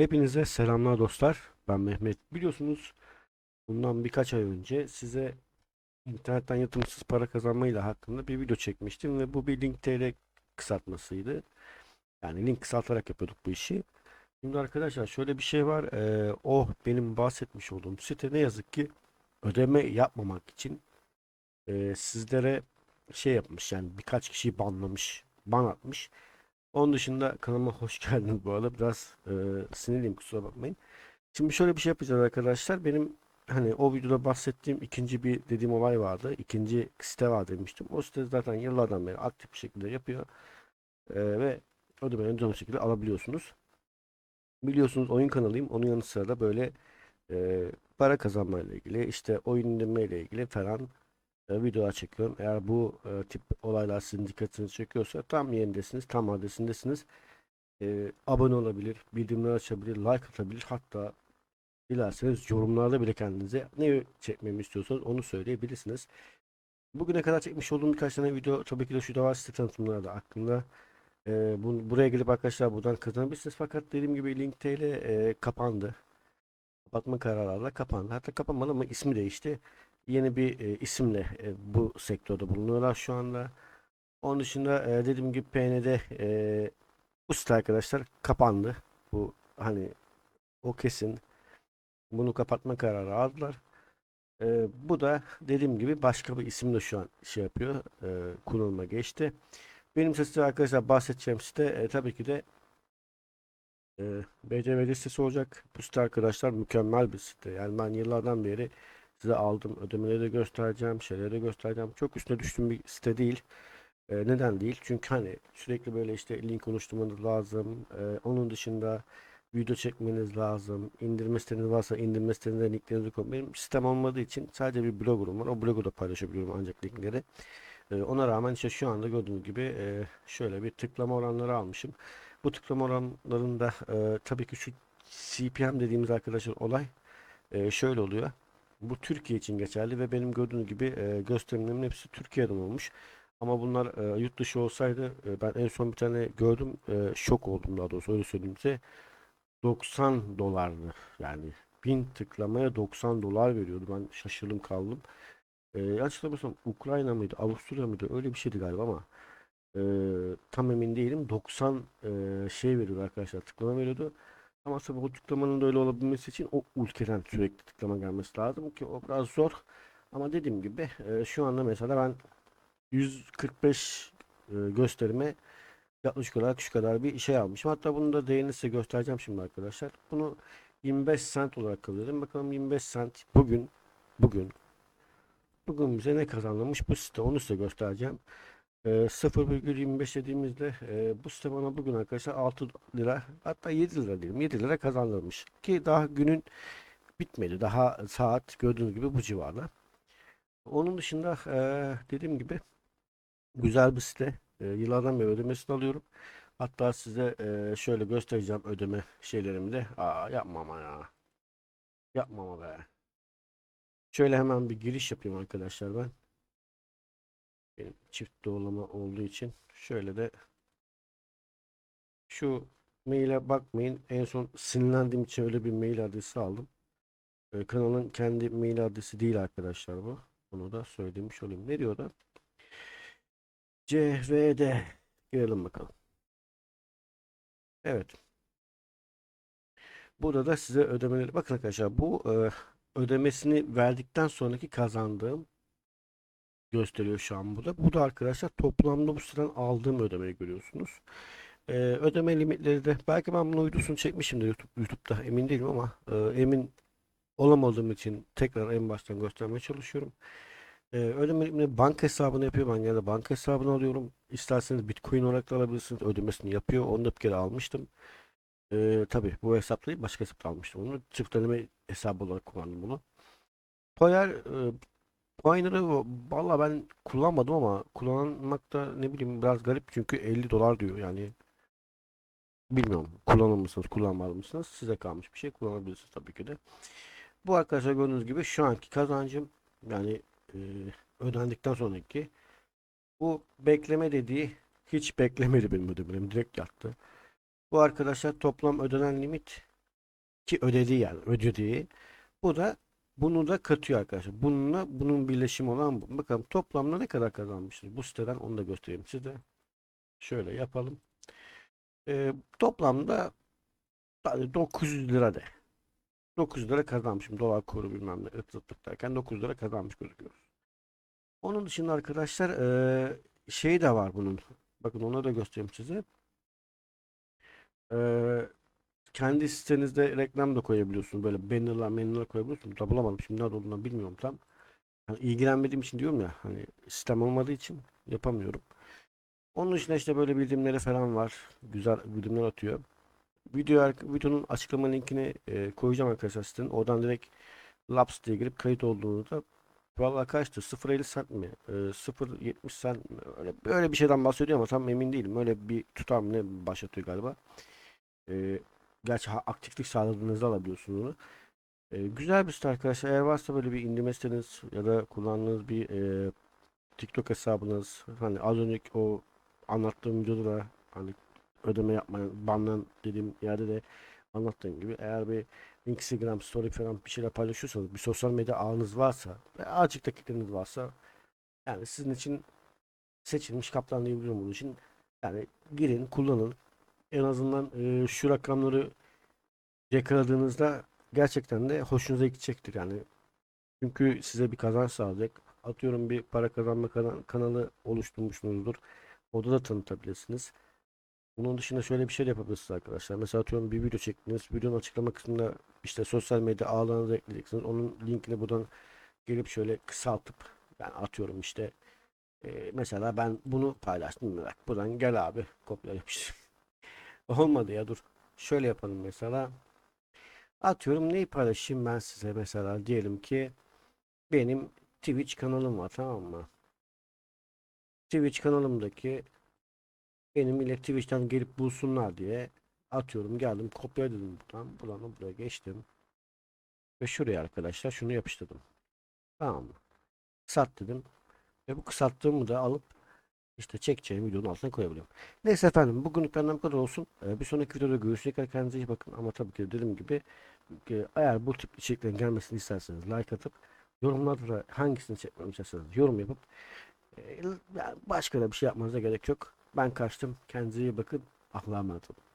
Hepinize selamlar dostlar. Ben Mehmet. Biliyorsunuz bundan birkaç ay önce size internetten yatırımsız para kazanmayla hakkında bir video çekmiştim ve bu bir Link.tr kısaltmasıydı. Yani link kısaltarak yapıyorduk bu işi. Şimdi arkadaşlar şöyle bir şey var. Ee, o benim bahsetmiş olduğum site ne yazık ki ödeme yapmamak için e, sizlere şey yapmış yani birkaç kişiyi banlamış, ban atmış. Onun dışında kanalıma hoş geldiniz bu arada. Biraz e, sinirliyim kusura bakmayın. Şimdi şöyle bir şey yapacağız arkadaşlar. Benim hani o videoda bahsettiğim ikinci bir dediğim olay vardı. İkinci site var demiştim. O site zaten yıllardan beri aktif bir şekilde yapıyor. E, ve ödemeleri düzenli şekilde alabiliyorsunuz. Biliyorsunuz oyun kanalıyım. Onun yanı sıra da böyle e, para kazanmayla ilgili işte oyun indirme ile ilgili falan e, videolar çekiyorum. Eğer bu e, tip olaylar sizin dikkatinizi çekiyorsa tam yerindesiniz, tam adresindesiniz. E, abone olabilir, bildirimleri açabilir, like atabilir. Hatta dilerseniz yorumlarda bile kendinize ne çekmemi istiyorsanız onu söyleyebilirsiniz. Bugüne kadar çekmiş olduğum birkaç tane video tabii ki de şu da var site tanıtımları da aklımda. E, bu, buraya gelip arkadaşlar buradan kazanabilirsiniz. Fakat dediğim gibi Link.tr e, kapandı. Kapatma kararlarla kapandı. Hatta kapanmadı ama ismi değişti yeni bir e, isimle e, bu sektörde bulunuyorlar şu anda. Onun dışında e, dediğim gibi PN'de e, bu site arkadaşlar kapandı. Bu hani o kesin. Bunu kapatma kararı aldılar. E, bu da dediğim gibi başka bir isimle şu an şey yapıyor. E, kullanıma geçti. Benim size arkadaşlar bahsedeceğim site e, tabii ki de e, BCV sitesi olacak. Bu arkadaşlar mükemmel bir site. Yani ben yıllardan beri Size aldım. Ödemeleri de göstereceğim. Şeyleri de göstereceğim. Çok üstüne düştüğüm bir site değil. E, neden değil? Çünkü hani sürekli böyle işte link oluşturmanız lazım. E, onun dışında video çekmeniz lazım. İndirme siteniz varsa indirme sitenize linklerinizi koyun. Benim sistem olmadığı için sadece bir blogum var. O blogu da paylaşabiliyorum ancak linkleri. E, ona rağmen işte şu anda gördüğünüz gibi e, şöyle bir tıklama oranları almışım. Bu tıklama oranlarında e, tabii ki şu CPM dediğimiz arkadaşlar olay e, şöyle oluyor. Bu Türkiye için geçerli ve benim gördüğünüz gibi e, gösterimlerimin hepsi Türkiye'den olmuş. Ama bunlar e, yurt dışı olsaydı e, ben en son bir tane gördüm e, şok oldum daha doğrusu öyle söyleyeyim size. 90 dolardı yani 1000 tıklamaya 90 dolar veriyordu ben şaşırdım kaldım. E, hatırlamıyorsam Ukrayna mıydı Avusturya mıydı öyle bir şeydi galiba ama e, tam emin değilim 90 e, şey veriyordu arkadaşlar tıklama veriyordu. Ama tabii o tıklamanın da öyle olabilmesi için o ülkeden sürekli tıklama gelmesi lazım ki o biraz zor. Ama dediğim gibi e, şu anda mesela ben 145 e, gösterime yaklaşık olarak şu kadar bir şey almışım. Hatta bunu da değerini size göstereceğim şimdi arkadaşlar. Bunu 25 cent olarak kabul edelim. Bakalım 25 cent bugün bugün bugün bize ne kazandırmış bu site onu size göstereceğim. E, 0,25 dediğimizde e, bu site bugün arkadaşlar 6 lira hatta 7 lira diyelim 7 lira kazandırmış. Ki daha günün bitmedi. Daha saat gördüğünüz gibi bu civarda. Onun dışında e, dediğim gibi güzel bir site. E, yıllardan beri ödemesini alıyorum. Hatta size e, şöyle göstereceğim ödeme şeylerimi de. Aa yapma ama ya. Yapma ama be. Şöyle hemen bir giriş yapayım arkadaşlar ben. Çift doğrulama olduğu için şöyle de şu maile bakmayın. En son sinirlendiğim için öyle bir mail adresi aldım. Ee, kanalın kendi mail adresi değil arkadaşlar bu. Bunu da söylemiş olayım. Ne diyor da? CVD girelim bakalım. Evet. Burada da size ödemeleri bakın arkadaşlar bu e, ödemesini verdikten sonraki kazandığım gösteriyor şu an burada. Bu da arkadaşlar toplamda bu siteden aldığım ödemeyi görüyorsunuz. Ee, ödeme limitleri de belki ben bunu uydusunu çekmişimdir YouTube, YouTube'da emin değilim ama e, emin olamadığım için tekrar en baştan göstermeye çalışıyorum. Ee, ödeme limitleri banka hesabını yapıyor. Ben genelde banka hesabını alıyorum. İsterseniz Bitcoin olarak da alabilirsiniz. Ödemesini yapıyor. Onu da bir kere almıştım. Ee, tabii bu hesapta değil başka hesapta almıştım onu. Çift ödeme hesabı olarak kullandım bunu. Poyer e, Coin'ları valla ben kullanmadım ama kullanmak da ne bileyim biraz garip çünkü 50 dolar diyor yani bilmiyorum kullanır mısınız kullanmaz mısınız size kalmış bir şey kullanabilirsiniz tabii ki de. Bu arkadaşlar gördüğünüz gibi şu anki kazancım yani e, ödendikten sonraki bu bekleme dediği hiç beklemedi benim ödemem direkt yattı. Bu arkadaşlar toplam ödenen limit ki ödediği yani ödediği. Bu da bunu da katıyor arkadaşlar. Bununla bunun birleşimi olan bu. Bakalım toplamda ne kadar kazanmışız bu siteden onu da göstereyim size. Şöyle yapalım. Ee, toplamda hadi 900 lira de. 900 lira kazanmışım. Dolar kuru bilmem ne ıt zıt zıt derken 900 lira kazanmış gözüküyoruz. Onun dışında arkadaşlar eee şey de var bunun. Bakın onu da göstereyim size. Eee, kendi sitenizde reklam da koyabiliyorsunuz. Böyle bannerlar, bannerlar koyabiliyorsunuz. Da bulamadım. Şimdi nerede olduğunu bilmiyorum tam. Hani ilgilenmediğim için diyorum ya. Hani sistem olmadığı için yapamıyorum. Onun dışında işte böyle bildirimleri falan var. Güzel bildirimler atıyor. Video, videonun açıklama linkini e, koyacağım arkadaşlar sitenin. Oradan direkt Labs diye girip kayıt olduğunuzda Vallahi kaçtı? 0.50 cent mi? Ee, 0.70 cent mi? Öyle, böyle bir şeyden bahsediyor ama tam emin değilim. Öyle bir tutar mı ne başlatıyor galiba. Ee, gerçi aktiflik sağladığınızda alabiliyorsunuz onu. Ee, güzel bir site arkadaşlar. Eğer varsa böyle bir indirme siteniz ya da kullandığınız bir e, TikTok hesabınız hani az önceki o anlattığım videoda da hani ödeme yapmayan banlan dediğim yerde de anlattığım gibi eğer bir Instagram story falan bir şeyler paylaşıyorsanız bir sosyal medya ağınız varsa ve azıcık dakikalarınız varsa yani sizin için seçilmiş kaptan diyebilirim bunun için yani girin kullanın en azından e, şu rakamları yakaladığınızda gerçekten de hoşunuza gidecektir yani çünkü size bir kazanç sağlayacak atıyorum bir para kazanma kana- kanalı oluşturmuşsunuzdur orada da tanıtabilirsiniz bunun dışında şöyle bir şey yapabilirsiniz arkadaşlar. Mesela atıyorum bir video çektiniz. Videonun açıklama kısmında işte sosyal medya ağlarınızı ekleyeceksiniz. Onun linkini buradan gelip şöyle kısaltıp ben atıyorum işte e, mesela ben bunu paylaştım. Buradan gel abi kopya yapıştır. Olmadı ya dur. Şöyle yapalım mesela. Atıyorum neyi paylaşayım ben size mesela diyelim ki benim Twitch kanalım var tamam mı? Twitch kanalımdaki benim millet Twitch'ten gelip bulsunlar diye atıyorum geldim kopya dedim buradan buradan buraya geçtim ve şuraya arkadaşlar şunu yapıştırdım tamam mı kısalt dedim ve bu kısalttığımı da alıp işte çekeceğim videonun altına koyabiliyorum neyse efendim bugünlük benden bu kadar olsun Ee, bir sonraki videoda görüşecek kendinize iyi bakın ama tabii ki dediğim gibi e, eğer bu tip içeriklerin gelmesini isterseniz like atıp yorumlarda da hangisini çekmemi isterseniz yorum yapıp e, başka da bir şey yapmanıza gerek yok ben kaçtım. Kendinize iyi bakın. Allah'a emanet olun.